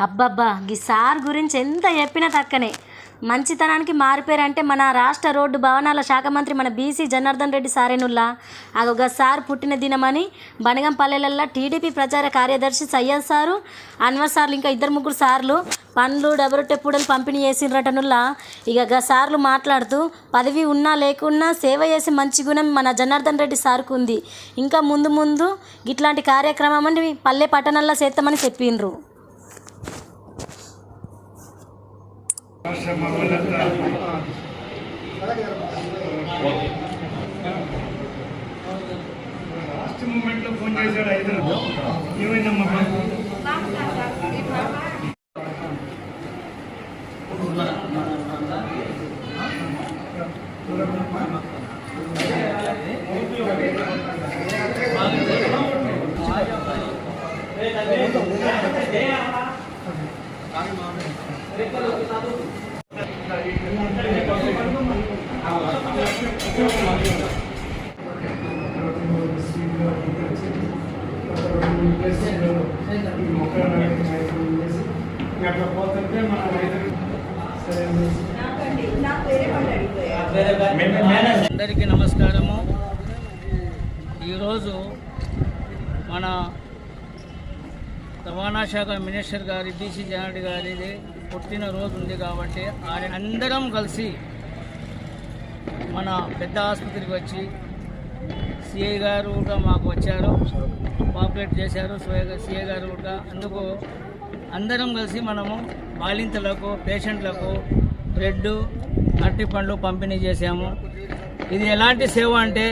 అబ్బబ్బా ఈ సార్ గురించి ఎంత చెప్పినా తక్కనే. మంచితనానికి మారిపోయారంటే మన రాష్ట్ర రోడ్డు భవనాల శాఖ మంత్రి మన బీసీ జనార్దన్ రెడ్డి సారేనుల్లా. అదొక సార్ పుట్టిన దినమని బనగంపల్లెలల్లో టీడీపీ ప్రచార కార్యదర్శి సయ్యద్ సారు అన్వర్ సార్లు ఇంకా ఇద్దరు ముగ్గురు సార్లు పండ్లు డబరొట్టె పూడలు పంపిణీ చేసినటనుల్లా ఇక గా సార్లు మాట్లాడుతూ పదవి ఉన్నా లేకున్నా సేవ చేసే మంచి గుణం మన జనార్దన్ రెడ్డి సార్కు ఉంది. ఇంకా ముందు ముందు ఇట్లాంటి కార్యక్రమం అని పల్లె పట్టణంలో చేస్తామని చెప్పిండ్రు లాస్ట్ మూమెంట్లో ఫోన్ చేశాడు ఐదు. ఏమైందమ్మా అట్లా పోతుంటే మన రైతులు అందరికీ నమస్కారము. ఈరోజు మన రవాణా శాఖ మినిస్టర్ గారి బీసీ జనారెడ్డి గారిది పుట్టినరోజు ఉంది కాబట్టి ఆయన అందరం కలిసి మన పెద్ద ఆసుపత్రికి వచ్చి సిఐ గారు కూడా మాకు వచ్చారు. కోఆపరేట్ చేశారు. సిఐ గారు కూడా అందుకు అందరం కలిసి మనము బాలింతలకు పేషెంట్లకు బ్రెడ్ అరటి పండ్లు పంపిణీ చేశాము. ఇది ఎలాంటి సేవ అంటే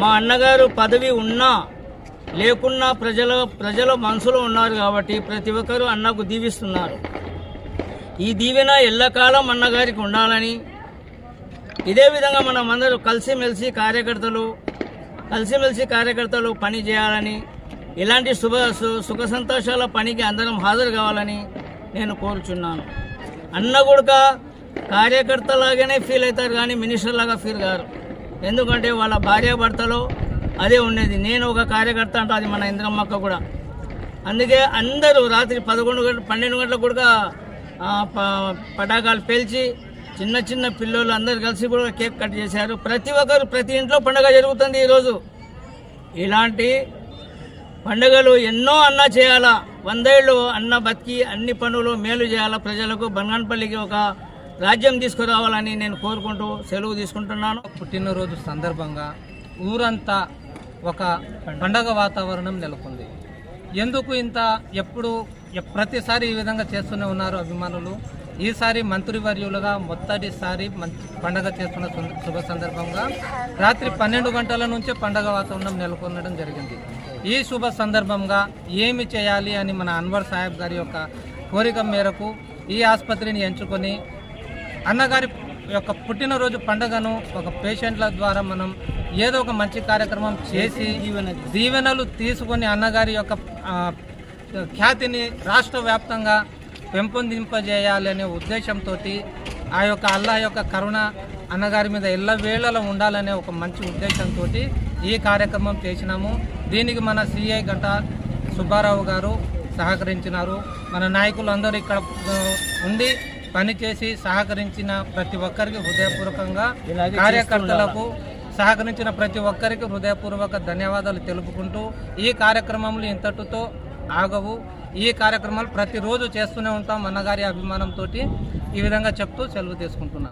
మా అన్నగారు పదవి ఉన్నా లేకున్నా ప్రజల ప్రజల మనసులో ఉన్నారు కాబట్టి ప్రతి ఒక్కరూ అన్నకు దీవిస్తున్నారు. ఈ దీవెన ఎల్లకాలం అన్నగారికి ఉండాలని ఇదే విధంగా మనం అందరూ కలిసిమెలిసి కార్యకర్తలు కలిసిమెలిసి కార్యకర్తలు పని చేయాలని ఇలాంటి శుభ సు- సుఖ సంతోషాల పనికి అందరం హాజరు కావాలని నేను కోరుచున్నాను. అన్న కొడుక కార్యకర్తలాగానే ఫీల్ అవుతారు కానీ మినిస్టర్ లాగా ఫీల్ కారు. ఎందుకంటే వాళ్ళ భార్యాభర్తలో అదే ఉండేది. నేను ఒక కార్యకర్త అంటే అది మన ఇంద్రమ్మక్క కూడా. అందుకే అందరూ రాత్రి పదకొండు గంటల పన్నెండు గంటలకు కూడా ప- పటాకాలు పేల్చి చిన్న చిన్న పిల్లలు అందరు కలిసి కూడా కేక్ కట్ చేశారు. ప్రతి ఒక్కరు ప్రతి ఇంట్లో పండుగ జరుగుతుంది ఈరోజు. ఇలాంటి పండుగలు ఎన్నో అన్న చేయాలా? వందేళ్ళు అన్న బతికి అన్ని పనులు మేలు చేయాలా? ప్రజలకు బంగాన్పల్లికి ఒక రాజ్యం తీసుకురావాలని నేను కోరుకుంటూ సెలవు తీసుకుంటున్నాను. పుట్టినరోజు సందర్భంగా ఊరంతా ఒక పండగ వాతావరణం నెలకొంది. ఎందుకు ఇంత ఎప్పుడు ప్రతిసారి ఈ విధంగా చేస్తూనే ఉన్నారు అభిమానులు? ఈసారి మంత్రివర్యులుగా మొదటిసారి పండగ చేస్తున్న శుభ సందర్భంగా రాత్రి పన్నెండు గంటల నుంచే పండగ వాతావరణం నెలకొనడం జరిగింది. ఈ శుభ సందర్భంగా ఏమి చేయాలి అని మన అన్వర్ సాహెబ్ గారి యొక్క కోరిక మేరకు ఈ ఆసుపత్రిని ఎంచుకొని అన్నగారి యొక్క పుట్టినరోజు పండుగను ఒక పేషెంట్ల ద్వారా మనం ఏదో ఒక మంచి కార్యక్రమం చేసి దీవెనలు తీసుకొని అన్నగారి యొక్క ఖ్యాతిని రాష్ట్ర వ్యాప్తంగా పెంపొందింపజేయాలి అనే ఉద్దేశంతో ఆ యొక్క అల్లా యొక్క కరుణ అన్నగారి మీద ఎల్ల వేళలో ఉండాలనే ఒక మంచి ఉద్దేశంతో ఈ కార్యక్రమం చేసినాము. దీనికి మన సిఐ గంట సుబ్బారావు గారు సహకరించినారు. మన నాయకులు అందరూ ఇక్కడ ఉండి పనిచేసి సహకరించిన ప్రతి ఒక్కరికి హృదయపూర్వకంగా కార్యకర్తలకు సహకరించిన ప్రతి ఒక్కరికి హృదయపూర్వక ధన్యవాదాలు తెలుపుకుంటూ ఈ కార్యక్రమంలో ఇంతటితో ఆగవు. ఈ కార్యక్రమాలు ప్రతిరోజు చేస్తూనే ఉంటాం అన్నగారి అభిమానంతో ఈ విధంగా చెప్తూ సెలవు తీసుకుంటున్నాను